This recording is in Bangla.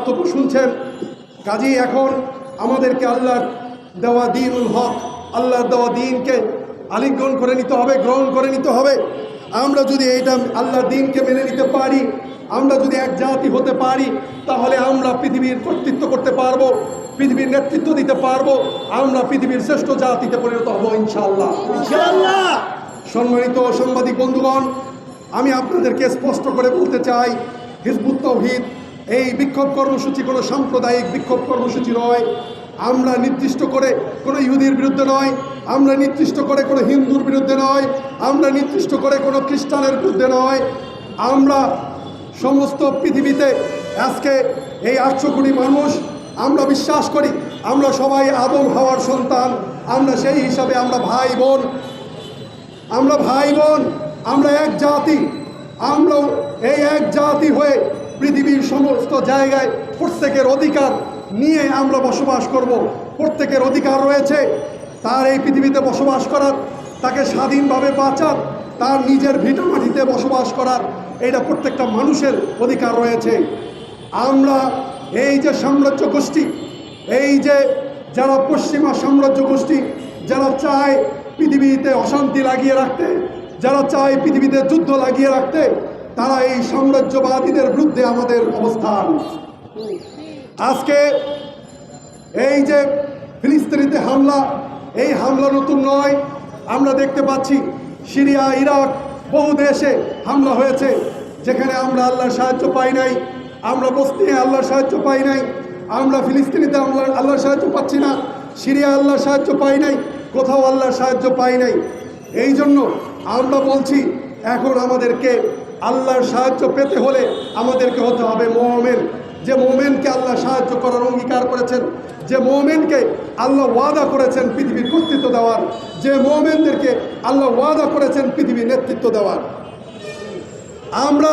বক্তব্য শুনছেন? কাজী এখন আমাদেরকে আল্লাহর দেওয়া দিনুল হক আল্লাহর দেওয়া দিনকে আলিঙ্গন করে নিতে হবে গ্রহণ করে নিতে হবে। আমরা যদি এইটা আল্লাহর দিনকে মেনে নিতে পারি আমরা যদি এক জাতি হতে পারি তাহলে আমরা পৃথিবীর কর্তৃত্ব করতে পারব পৃথিবীর নেতৃত্ব দিতে পারব আমরা পৃথিবীর শ্রেষ্ঠ জাতিতে পরিণত হব ইনশাআল্লাহ। ইনশাআল্লাহ! সম্মানিত সাংবাদিক বন্ধুগণ আমি আপনাদেরকে স্পষ্ট করে বলতে চাই হিজবুত তৌহিদ এই বিক্ষোভ কর্মসূচি কোনো সাম্প্রদায়িক বিক্ষোভ কর্মসূচি নয়। আমরা নির্দিষ্ট করে কোনো ইহুদির বিরুদ্ধে নয়। আমরা নির্দিষ্ট করে কোনো হিন্দুর বিরুদ্ধে নয়। আমরা নির্দিষ্ট করে কোনো খ্রিস্টানের বিরুদ্ধে নয়। আমরা সমস্ত পৃথিবীতে আজকে এই আটশো কোটি মানুষ, আমরা বিশ্বাস করি, আমরা সবাই আদম হওয়ার সন্তান, আমরা সেই হিসাবে আমরা ভাই বোন। আমরা ভাই বোন, আমরা এক জাতি। আমরা এই এক জাতি হয়ে পৃথিবীর সমস্ত জায়গায় প্রত্যেকের অধিকার নিয়ে আমরা বসবাস করব। প্রত্যেকের অধিকার রয়েছে। তার এই পৃথিবীতে বসবাস করার, তাকে স্বাধীনভাবে বাঁচার, তার নিজের ভিটামাটিতে বসবাস করার এটা প্রত্যেকটা মানুষের অধিকার রয়েছে। আমরা এই যে সাম্রাজ্য গোষ্ঠী, এই যে যারা পশ্চিমা সাম্রাজ্য গোষ্ঠী, যারা চায় পৃথিবীতে অশান্তি লাগিয়ে রাখতে যারা চায় পৃথিবীতে যুদ্ধ লাগিয়ে রাখতে, তারা এই সাম্রাজ্যবাদীদের বিরুদ্ধে আমাদের অবস্থান। আজকে এই যে ফিলিস্তিনিতে হামলা, এই হামলা নতুন নয়। আমরা দেখতে পাচ্ছি সিরিয়া, ইরাক, বহু দেশে হামলা হয়েছে, যেখানে আমরা আল্লাহর সাহায্য পাই নাই। আমরা বস্তিনে আল্লাহর সাহায্য পাই নাই। আমরা ফিলিস্তিনিতে আমরা আল্লাহর সাহায্য পাচ্ছি না। সিরিয়া আল্লাহর সাহায্য পাই নাই, কোথাও আল্লাহর সাহায্য পাই নাই। এই জন্য আমরা বলছি, এখন আমাদেরকে আল্লাহর সাহায্য পেতে হলে আমাদেরকে হতে হবে মোমেন। যে মোমেনকে আল্লাহ সাহায্য করার অঙ্গীকার করেছেন, যে মোমেনকে আল্লাহ ওয়াদা করেছেন পৃথিবীর কর্তৃত্ব দেওয়ার, যে মোমেনদেরকে আল্লাহ ওয়াদা করেছেন পৃথিবীর নেতৃত্ব দেওয়ার। আমরা